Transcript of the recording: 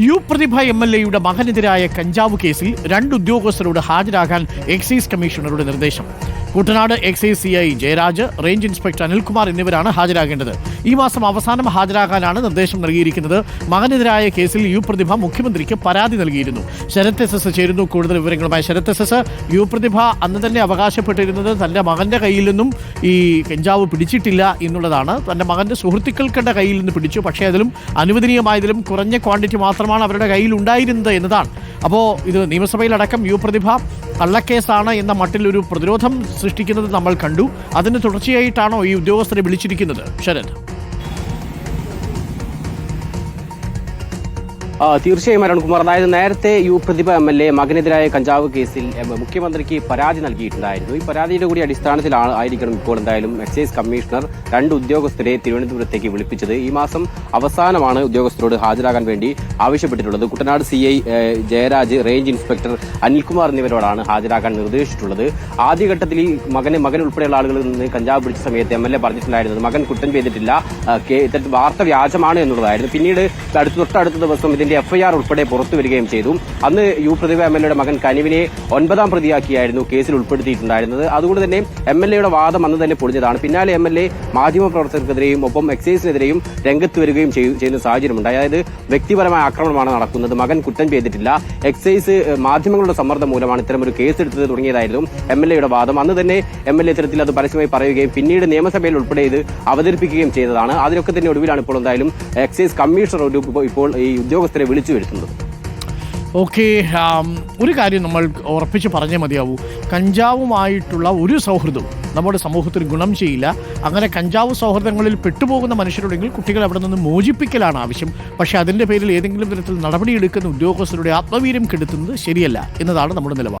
U Prathibha M L എയുടെ മകനെതിരായ കഞ്ചാവ് കേസിൽ രണ്ട് ഉദ്യോഗസ്ഥരോട് ഹാജരാകാൻ എക്സൈസ് കമ്മീഷണറുടെ നിർദ്ദേശം. Kuttanad excise C I Jayaraj range inspector Anilkumar എന്നിവരാണ് ഹാജരാകേണ്ടത്. ഈ മാസം അവസാനം ഹാജരാകാനാണ് നിർദ്ദേശം നൽകിയിരിക്കുന്നത്. മകനെതിരായ കേസിൽ യു പ്രതിഭ മുഖ്യമന്ത്രിക്ക് പരാതി നൽകിയിരുന്നു. ശരത് എസ് എസ് ചേരുന്നു. കൂടുതൽ വിവരങ്ങളുമായി Sarath S S U Prathibha അന്ന് തന്നെ അവകാശപ്പെട്ടിരുന്നത് തന്റെ മകന്റെ കയ്യിൽ നിന്നും ഈ കഞ്ചാവ് പിടിച്ചിട്ടില്ല എന്നുള്ളതാണ്. തന്റെ മകന്റെ സുഹൃത്തുക്കൾക്കുടെ കയ്യിൽ നിന്ന് പിടിച്ചു. പക്ഷേ അതിലും അനുവദനീയമായതിലും കുറഞ്ഞ ക്വാണ്ടിറ്റി മാത്രമാണ് അവരുടെ കയ്യിൽ ഉണ്ടായിരുന്നത് എന്നതാണ്. അപ്പോൾ ഇത് നിയമസഭയിലടക്കം യു പ്രതിഭ കള്ളക്കേസാണ് എന്ന മട്ടിൽ ഒരു പ്രതിരോധം സൃഷ്ടിക്കുന്നത് നമ്മൾ കണ്ടു. അതിന് തുടർച്ചയായിട്ടാണോ ഈ ഉദ്യോഗസ്ഥരെ വിളിച്ചിരിക്കുന്നത്? ശരത്. തീർച്ചയായും അരുൺകുമാർ അതായത് നേരത്തെ U Prathibha M L A മകനെതിരായ കഞ്ചാവ് കേസിൽ മുഖ്യമന്ത്രിക്ക് പരാതി നൽകിയിട്ടുണ്ടായിരുന്നു. ഈ പരാതിയുടെ കൂടി അടിസ്ഥാനത്തിലാണ് ആയിരിക്കണം ഇപ്പോൾ എന്തായാലും എക്സൈസ് കമ്മീഷണർ രണ്ട് ഉദ്യോഗസ്ഥരെ തിരുവനന്തപുരത്തേക്ക് വിളിപ്പിച്ചത്. ഈ മാസം അവസാനമാണ് ഉദ്യോഗസ്ഥരോട് ഹാജരാകാൻ വേണ്ടി ആവശ്യപ്പെട്ടിട്ടുള്ളത്. Kuttanad C I Jayaraj range inspector Anilkumar എന്നിവരോടാണ് ഹാജരാകാൻ നിർദ്ദേശിച്ചിട്ടുള്ളത്. ആദ്യഘട്ടത്തിൽ ഈ മകന് മകൻ ഉൾപ്പെടെയുള്ള ആളുകളിൽ നിന്ന് കഞ്ചാവ് പിടിച്ച സമയത്ത് എം എൽ എ പറഞ്ഞിട്ടുണ്ടായിരുന്നത് മകൻ കുറ്റം ചെയ്തിട്ടില്ല. വാർത്ത വ്യാജമാണ് എന്നുള്ളതായിരുന്നു. പിന്നീട് അടുത്ത തൊട്ടടുത്ത ദിവസം ഇതിന്റെ എഫ്ഐആർ ഉൾപ്പെടെ പുറത്തുവരികയും ചെയ്തു. അന്ന് യു പ്രതിഭ എം എൽ എയുടെ മകൻ കനിവിനെ ഒൻപതാം പ്രതിയാക്കിയായിരുന്നു കേസിൽ ഉൾപ്പെടുത്തിയിട്ടുണ്ടായിരുന്നത്. അതുകൊണ്ട് തന്നെ എം എൽ എയുടെ വാദം അന്ന് തന്നെ പൊളിഞ്ഞതാണ്. പിന്നാലെ എം എൽ എ മാധ്യമപ്രവർത്തകർക്കെതിരെയും ഒപ്പം എക്സൈസിനെതിരെയും രംഗത്ത് വരികയും ചെയ്യുന്ന സാഹചര്യമുണ്ട്. അതായത് വ്യക്തിപരമായ ആക്രമണമാണ് നടക്കുന്നത്. മകൻ കുറ്റം ചെയ്തിട്ടില്ല. എക്സൈസ് മാധ്യമങ്ങളുടെ സമ്മർദ്ദം മൂലമാണ് ഇത്തരം ഒരു കേസ് എടുത്തത് തുടങ്ങിയതായിരുന്നു എം എൽ എയുടെ വാദം. അന്ന് തന്നെ എം എൽ എ ഇത്തരത്തിൽ അത് പരസ്യമായി പറയുകയും പിന്നീട് നിയമസഭയിൽ ഉൾപ്പെടെ ഇത് അവതരിപ്പിക്കുകയും ചെയ്തതാണ്. അതിനൊക്കെ തന്നെ ഒടുവിലാണ് ഇപ്പോൾ എന്തായാലും എക്സൈസ് കമ്മീഷണർ ഇപ്പോൾ ഈ ഉദ്യോഗസ്ഥരെ വിളിച്ചു വരുത്തുന്നത്. ഓക്കെ ഒരു കാര്യം നമ്മൾ ഉറപ്പിച്ച് പറഞ്ഞേ മതിയാവൂ. കഞ്ചാവുമായിട്ടുള്ള ഒരു സൗഹൃദവും നമ്മുടെ സമൂഹത്തിന് ഗുണം ചെയ്യില്ല. അങ്ങനെ കഞ്ചാവ് സൗഹൃദങ്ങളിൽ പെട്ടുപോകുന്ന മനുഷ്യരുണ്ടെങ്കിൽ കുട്ടികൾ അവിടെ നിന്ന് മോചിപ്പിക്കലാണ് ആവശ്യം. പക്ഷേ അതിന്റെ പേരിൽ ഏതെങ്കിലും തരത്തിൽ നടപടിയെടുക്കുന്ന ഉദ്യോഗസ്ഥരുടെ ആത്മവീര്യം കെടുത്തുന്നത് ശരിയല്ല എന്നതാണ് നമ്മുടെ നിലപാട്.